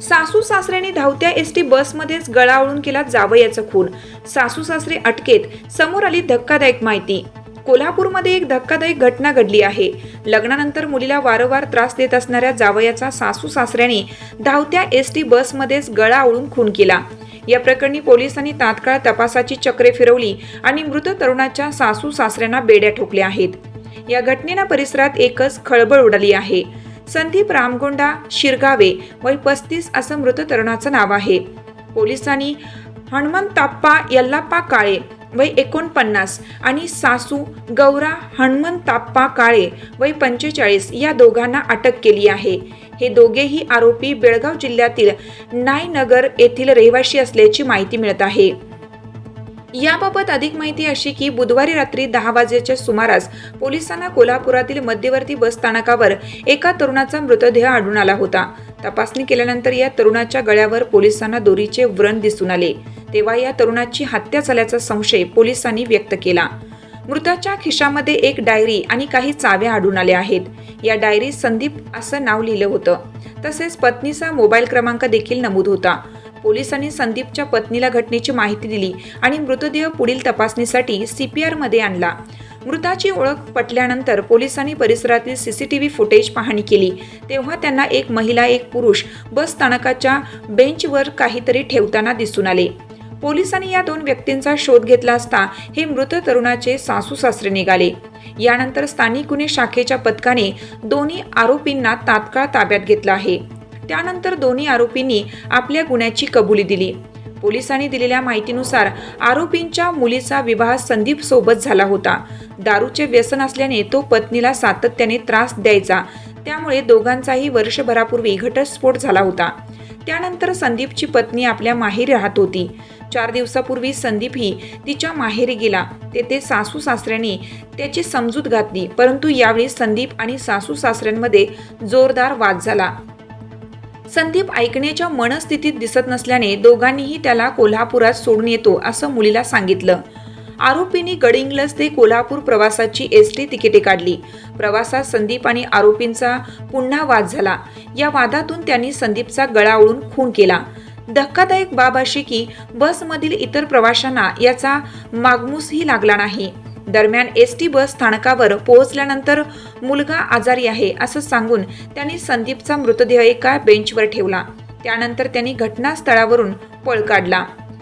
सासू सासऱ्याने धावत्या S T बसमध्येच गळावळून केला जावयाचा खून. सासू सासरे अटकेत. समोर आली धक्कादायक माहिती. कोल्हापूरमध्ये एक धक्कादायक घटना घडली आहे. लग्नानंतर मुलीला वारंवार त्रास देत असणाऱ्या जावयाचा सासू सासऱ्याने धावत्या एस टी बसमध्येच गळाआळून खून केला. या प्रकरणी पोलिसांनी तात्काळ तपासाची चक्रे फिरवली आणि मृत तरुणाच्या सासू सासऱ्यांना बेड्या ठोकल्या आहेत. या घटनेनं परिसरात एकच खळबळ उडाली आहे. संदीप रामगोंडा शिरगावे वय पस्तीस असं मृत तरुणाचं नाव आहे. पोलिसांनी हनुमंताप्पा यल्लाप्पा काळे वय एकोणपन्नास आणि सासू गौरा हनुमंताप्पा काळे वय पंचेचाळीस या दोघांना अटक केली आहे. हे दोघेही आरोपी बेळगाव जिल्ह्यातील नायनगर येथील रहिवाशी असल्याची माहिती मिळत आहे. याबाबत अधिक माहिती अशी की बुधवारी रात्री दहा वाजेच्या सुमारास पोलिसांना कोल्हापुरातील मध्यवर्ती बस स्थानकावर एका तरुणाचा मृतदेह आढळून आला होता. तपासणी केल्यानंतर या तरुणाच्या गळ्यावर पोलिसांना दोरीचे व्रण दिसून आले. तेव्हा या तरुणाची हत्या झाल्याचा संशय पोलिसांनी व्यक्त केला. मृताच्या खिशामध्ये एक डायरी आणि काही चाव्या आढळून आल्या आहेत. या डायरीत संदीप असं नाव लिहिलं होतं. तसेच पत्नीचा मोबाईल क्रमांक देखील नमूद होता. पोलिसांनी संदीपच्या पत्नीला घटनेची माहिती दिली आणि मृतदेह पुढील तपासणीसाठी सी पी आरमध्ये आणला. मृताची ओळख पटल्यानंतर पोलिसांनी परिसरातील सीसीटीव्ही फुटेज पाहणी केली. तेव्हा त्यांना एक महिला एक पुरुष बस स्थानकाच्या बेंचवर काहीतरी ठेवताना दिसून आले. पोलिसांनी या दोन व्यक्तींचा शोध घेतला असता हे मृत तरुणाचे सासू सासरे निघाले. यानंतर स्थानिक गुन्हे शाखेच्या पथकाने दोन्ही आरोपींना तात्काळ ताब्यात घेतलं आहे. त्यानंतर दोन्ही आरोपींनी आपल्या गुन्ह्याची कबुली दिली. पोलिसांनी दिलेल्या माहितीनुसार आरोपींच्या मुलीचा विवाह संदीप सोबत झाला होता. दारूचे व्यसन असल्याने तो पत्नीला सातत्याने त्रास द्यायचा. त्यामुळे दोघांचाही वर्षभरापूर्वी घटस्फोट झाला होता. त्यानंतर संदीपची पत्नी आपल्या माहेरी राहत होती. चार दिवसापूर्वी संदीप ही तिच्या माहेरी गेला. तेथे सासू सासऱ्यांनी त्याची समजूत घातली. परंतु यावेळी संदीप आणि सासू सासऱ्यांमध्ये जोरदार वाद झाला. संदीप ऐकण्याच्या मनस्थितीत दिसत नसल्याने दोघांनीही त्याला कोल्हापुरात सोडून येतो असं मुलीला सांगितलं. आरोपींनी गडिंग्लज ते कोल्हापूर प्रवासाची एस टी तिकिटे काढली. प्रवासात संदीप आणि आरोपींचा पुन्हा वाद झाला. या वादातून त्यांनी संदीपचा गळा ओळून खून केला. धक्कादायक बाब अशी की बसमधील इतर प्रवाशांना याचा मागमूसही लागला नाही. दरम्यान एस टी बस स्थानकावर पोहोचल्यानंतर मुलगा आजारी आहे असं सांगून त्यांनी संदीपचा मृतदेह एका बेंचवर ठेवला. त्यानंतर त्यांनी घटनास्थळावरून पळ काढला.